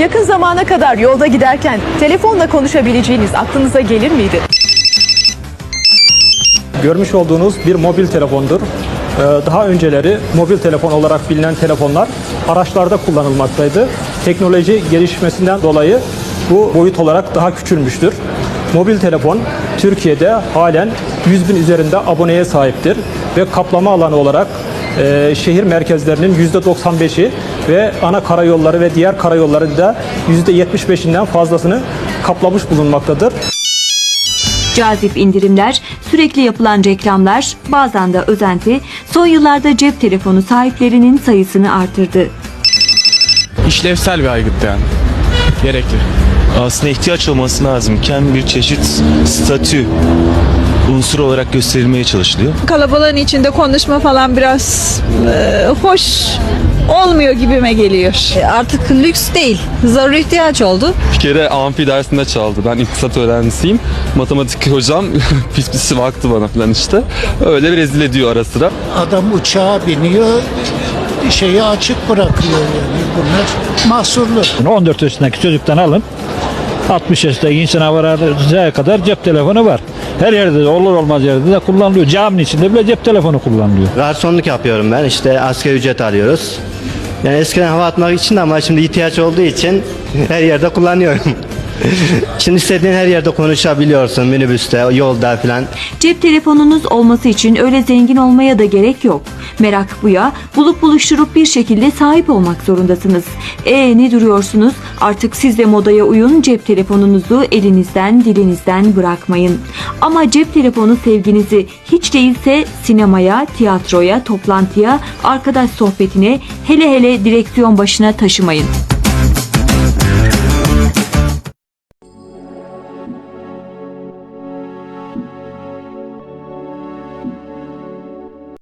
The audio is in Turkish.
Yakın zamana kadar yolda giderken telefonla konuşabileceğiniz aklınıza gelir miydi? Görmüş olduğunuz bir mobil telefondur. Ee, Daha önceleri mobil telefon olarak bilinen telefonlar araçlarda kullanılmaktaydı. Teknoloji gelişmesinden dolayı bu boyut olarak daha küçülmüştür. Mobil telefon Türkiye'de halen 100 bin üzerinde aboneye sahiptir ve kaplama alanı olarak e, şehir merkezlerinin %95'i ve ana karayolları ve diğer karayolları da %75'inden fazlasını kaplamış bulunmaktadır. Cazip indirimler, sürekli yapılan reklamlar, bazen de özenti son yıllarda cep telefonu sahiplerinin sayısını artırdı. işlevsel bir aygıt yani. Gerekli. aslında ihtiyaç olması lazım. Kendi bir çeşit statü unsur olarak gösterilmeye çalışılıyor. kalabalığın içinde konuşma falan biraz e, hoş olmuyor gibime geliyor. E, Artık lüks değil, zaruri ihtiyaç oldu. Bir kere amfi dersinde çaldı. Ben iktisat öğrencisiyim. Matematik hocam pis pis baktı bana falan işte. Öyle bir rezil ediyor ara sıra. Adam uçağa biniyor, şeyi açık bırakıyor yani. Bunlar mahsurlu. 14 yaşındaki çocuktan alın 60 yaşındaki insana varacağına kadar cep telefonu var. Her yerde de olur olmaz yerde de kullanılıyor. Caminin içinde bile cep telefonu kullanılıyor. Garsonluk yapıyorum ben. İşte asgari ücret alıyoruz. Yani eskiden hava atmak için ama şimdi ihtiyaç olduğu için her yerde kullanıyorum. şimdi istediğin her yerde konuşabiliyorsun minibüste, yolda falan. Cep telefonunuz olması için öyle zengin olmaya da gerek yok. Merak bu ya, bulup buluşturup bir şekilde sahip olmak zorundasınız. E ne duruyorsunuz? Artık siz de modaya uyun, cep telefonunuzu elinizden, dilinizden bırakmayın. Ama cep telefonu sevginizi hiç değilse sinemaya, tiyatroya, toplantıya, arkadaş sohbetine, hele hele direksiyon başına taşımayın.